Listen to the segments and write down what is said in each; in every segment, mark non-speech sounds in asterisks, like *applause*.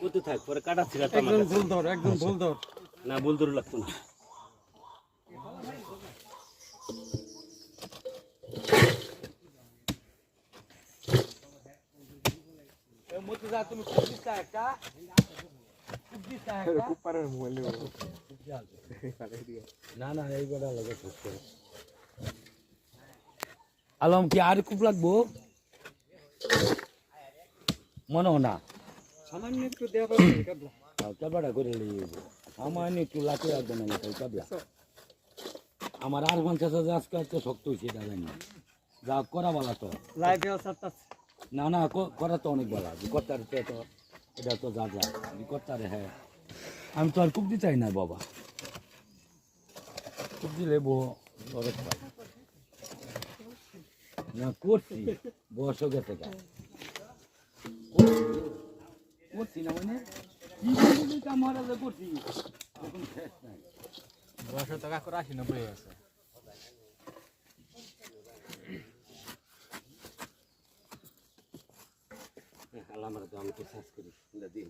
করতে থাক পরে কাটা ছিড়া একদম ভুল ধর একদম ভুল ধর না বল দূর লাগতো না। তুমি খুব দিচ্ছা একটা? খুব দিচ্ছা একটা? খুব পারে মোবাইল না না এই লাগে আলম কি আর খুব লাগবো মনে হয় না। সামান্য একটু দেওয়া কাবলা করে লিয়ে আমার একটু লাঠি রাখবে না কেবলা আমার আর পঞ্চাশ হাজার আজকে তো শক্ত হয়েছে এটা জানি যা করা বলা তো না না করা তো অনেক বলা যে করতার তো এটা তো যা যা যে হ্যাঁ আমি তো আর খুব দিতাই না বাবা খুব দিলে বো খরচ পাই না করছি বয়স গেছে করছি না মানে? কি বলবি কাম হারালে করছি এখন শেষ নাই বয়স তো কাকুর আশি নব্বই আছে আমার তো আমি তো সার্চ করি দিন।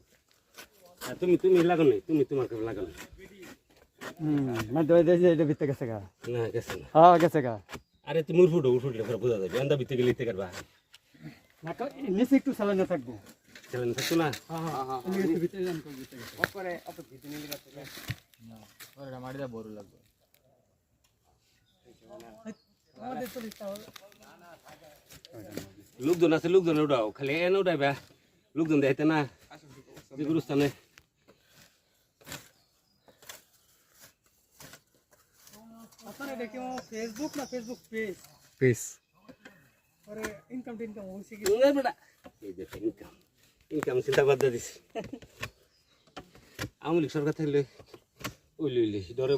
তুমি তুমি লাগানো নাই? তুমি তোমার কাছে লাগানো হুম না দই দই এটা ভিতরে গেছে গা? না গেছে না। হ্যাঁ গেছে গা। আরে তুমি উঠো উঠলে পরে বোঝা যাবে। আন্দা ভিতরে গেলে কাটবা। না তো নিচে একটু চালানো থাকব। চ্যালেঞ্জ থাকতো না? হ্যাঁ হ্যাঁ বড় লাগবে। লিখতে হবে। লোকজন আছে লোকজন উঠাও। খালি এনে উঠাইবা। লোকজন দেখাইতে না যে গুরুস্থানে ফেসবুক না ফেসবুক পেজ ইনকাম টিনকাম হয়েছে কি? বেটা, এই দেখো ইনকাম ইনকাম চিন্তা বাদ দিছি। *laughs* আওয়ামী লীগ সরকার থাকলে ওইলি ওইলি ডরে